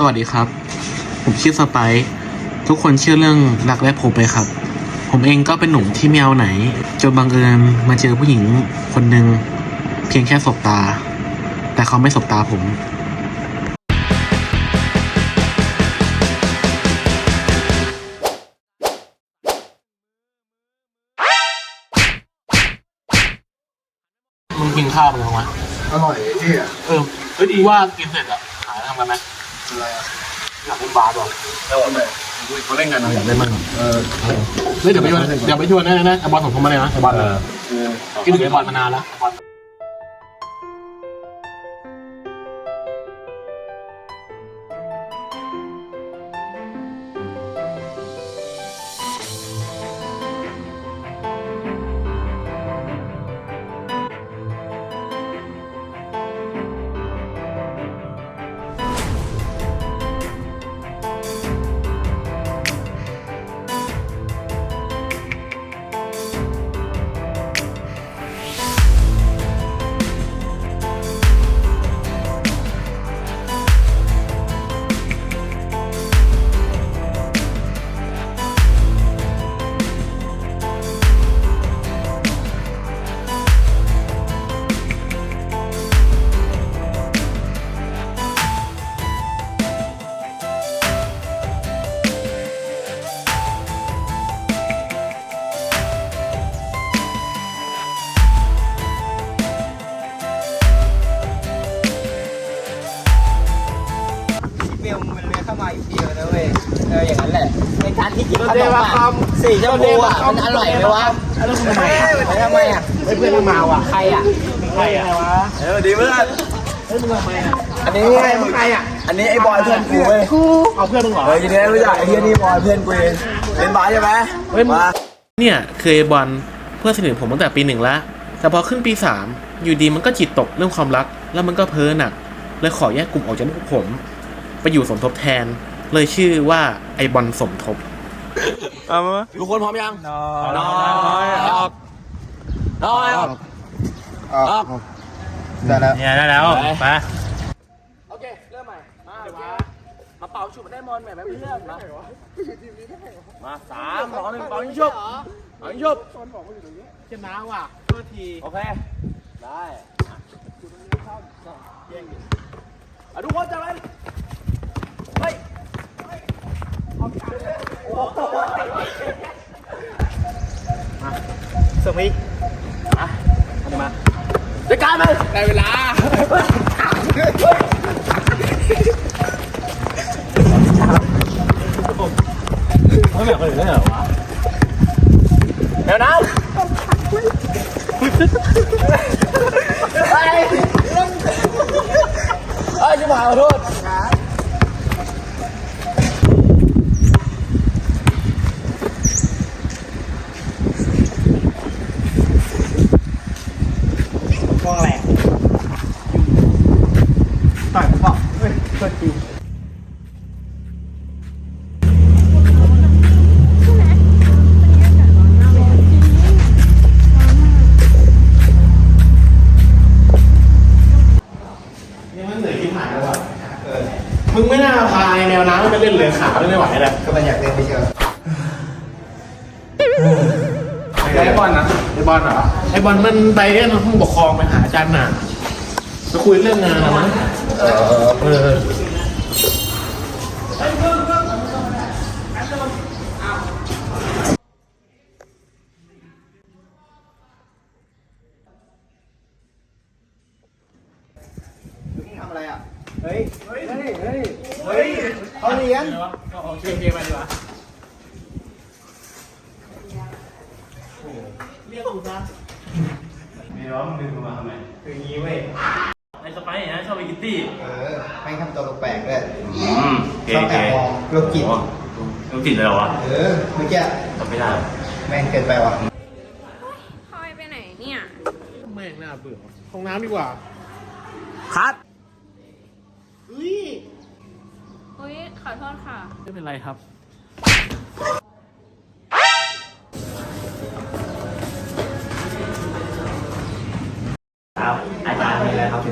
สวัสดีครับ ผมชื่อสไปซ์ทุกคนเชื่อเรื่องรักแรกพบไปครับ ผมเองก็เป็นหนุ่มที่ไม่เอาไหน จนบังเอิญมาเจอผู้หญิงคนหนึ่งเพียงแค่สบตา แต่เขาไม่สบตาผม มึงกินข้าวไปยังวะอร่อยที่อะเออเฮ้ยดีว่ากินเสร็จอะหาทำกันไหม อะไรอะอยากเป็นบาสว่ะแล้วทำไมเขาเล่นกันนะอยากได้มากเออเฮ้ยเดี๋ยวไปชวนเดี๋ยวไปชวนได้นะไอบอลส่งผมมาเลยนะไอบอลเออคิดถึงไอบอลมานานแล้ว เลื้อยเข้ามาอีกทีเลยนะเว้ยเอออย่างนั้นแหละในการที่กินขนมอะสีชมพูอะมันอร่อยไหมวะแล้วทำไมอะทำไมอะเพื่อนมาว่ะใครอะใครอะวะเออดีเพื่อนอันนี้ใครมึงใครอะ อันนี้ไอ้บอยเพื่อนกูเว้ยเอาเพื่อนมึงเหรอเฮ้ยทีนี้รู้จักไอ้เฮียนี่บอยเพื่อนกูเองเล่นบาสใช่ไหมเฮ้ยมึงมาเนี่ยเคยบอลเพื่อนสนิทผมตั้งแต่ปีหนึ่งแล้วแต่พอขึ้นปีสามอยู่ดีมันก็จิตตกเรื่องความรัก แล้วมันก็เพ้อหนักเลยขอแยกกลุ่มออกจากพวกผม ไปอยู่สมทบแทน เลยชื่อว่าไอบอลสมทบทุกคนพร้อมยังน้น้อยออกน้อยออกออกได้แล้วเนี่ยได้แล้วไปโอเคเริ่มใหม่มาเดี๋ยวมามาเป่าฉุบได้มอนแบบเพื่อนมามาสามสองหนึ่งปล่อยยิงชุบปล่อยยิงชุบชนะว่ะโทษทีโอเคได้อะทุกคนจับเลยเฮ้ย ส่งอีกจัดการมันได้เวลาเดี๋ยวนะไปเอ้ยชิบหายขอโทษ กล้องแหลกต่อยผมบอกเฮ้ย โทษทียังไม่เหนื่อยที่หายแล้วว่ะมึงไม่น่าพาไอ้แมวน้ำไปเล่นเลยขาไม่ไหวแล้วก็มันอยากเล่นไปเชียวไอ้บอลนะไอ้บอลเหรอไอ้บอลมันไปเล่นห้องปกครองไปหาอาจารย์หนาไปคุยเรื่องงานนะมั้งเออเออ ทำอะไรอะ เฮ้ย เฮ้ย เฮ้ย เฮ้ยเขาเรียนเอาเกมเกมไปดีกว่าเรียกกูซะคืองี้เว้ยไอ้สไปร์ นะชอบไปกิตตี้เออไม่ทำตัวแปลกๆด้วยอืมเก๋ชอบแอเก๋บมองโรคจิตต้องติดเลยเหรอวะเออเมื่อกี้จำไม่ได้แม่งเกินไปว่ะพลอยไปไหนเนี่ยแม่งน่าเบื่อว่ะห้องน้ำดีกว่าคัดเฮ้ยอุ้ยขอโทษค่ะ ไม่เป็นไรครับ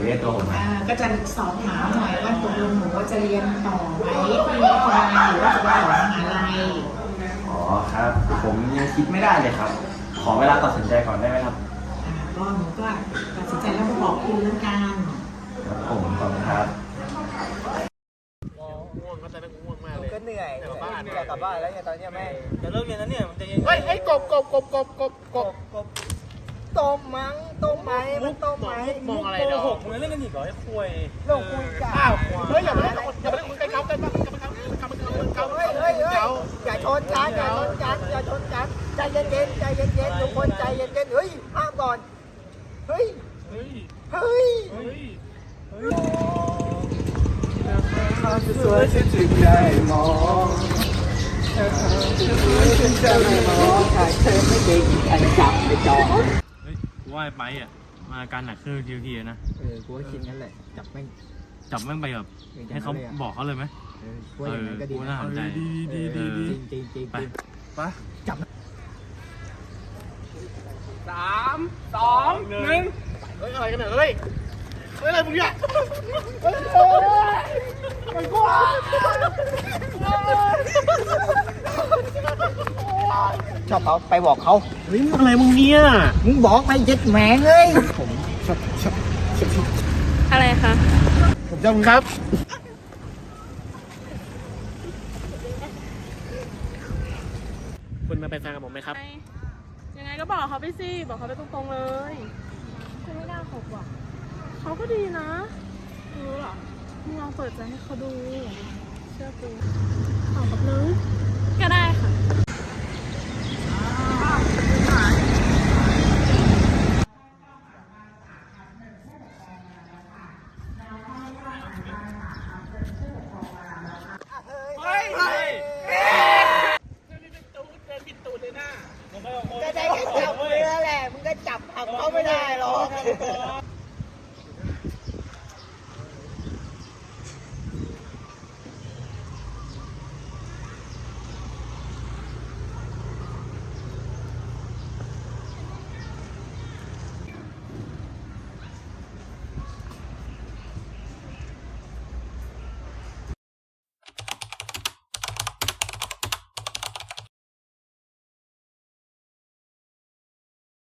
เรียกตัวผมมาก็จะสอบถามหน่อยว่าตกลงหนูว่าจะเรียนต่อไหมที่วิทยาลัยหรือว่าจะไปต่อมหาลัยอ๋อครับ ผมยังคิดไม่ได้เลยครับ ขอเวลาตัดสินใจก่อนได้ไหมครับอ่าก็หนูก็ตัดสินใจแล้วมาบอกคุณแล้วกัน ครับผมขอบคุณครับ ง่วงก็จะนั่งง่วงมากเลย ก็เหนื่อยอยากกลับบ้าน อยากกลับบ้านแล้วเนี่ยตอนเนี้ยแม่จะเลิกเรียนแล้วเนี่ยมันจะยังเฮ้ยไอ้กบกบกบกบกบกบกบ ต้มมั้งต้มไหมมันต้มไหมมองอะไรดอกมึงเล่นกันอีกเหรอไอ้คุยลงคุยกันอ้าวเฮ้ยอย่ามาเล่นอย่ามาเล่นคุยกันเขากันบ้างอย่ามาเขากันบ้างเขาเฮ้ยเฮ้ยเฮ้ยอย่าชนกันอย่าชนกันอย่าชนกันใจเย็นๆใจเย็นๆทุกคนใจเย็นๆเฮ้ยห้ามก่อนเฮ้ยเฮ้ยสวยฉันจึงได้มองฉันจะไม่มองหากเธอไม่เก่งใครจับไปจองเฮ้ยกู ว่าไอ้ไปอะมาอาการหนักขึ้นทีทีนะ เออกูก็คิดงั้นแหละ จับแม่งจับแม่งไปแบบให้เขาบอกเขาเลยไหมเออกูว่าอย่างนั้นก็ดีเออกูนะน่าสนใจดีดีดีจริงจริงจริงไปไปจับสามสองหนึ่งเฮ้ยอะไรกันเนี่ยเฮ้ยเฮ้ยอะไรมึงเนี่ย ชอบเขาไปบอกเขาเฮ้ยอะไรมึงเนี่ยมึงบอกไปเย็ดแหมงเลยอะไรคะผมจำครับคุณมาเป็นแฟนกับผมไหมครับ ยังไงก็บอกเขาไปสิ บอกเขาไปตรงๆเลยกูไม่น่าคบว่ะเขาก็ดีนะ รู้เหรอมึงลองเปิดใจให้เขาดู เชื่อกูตอบกับเลยก็ได้ค่ะ เขาไม่ได้หรอก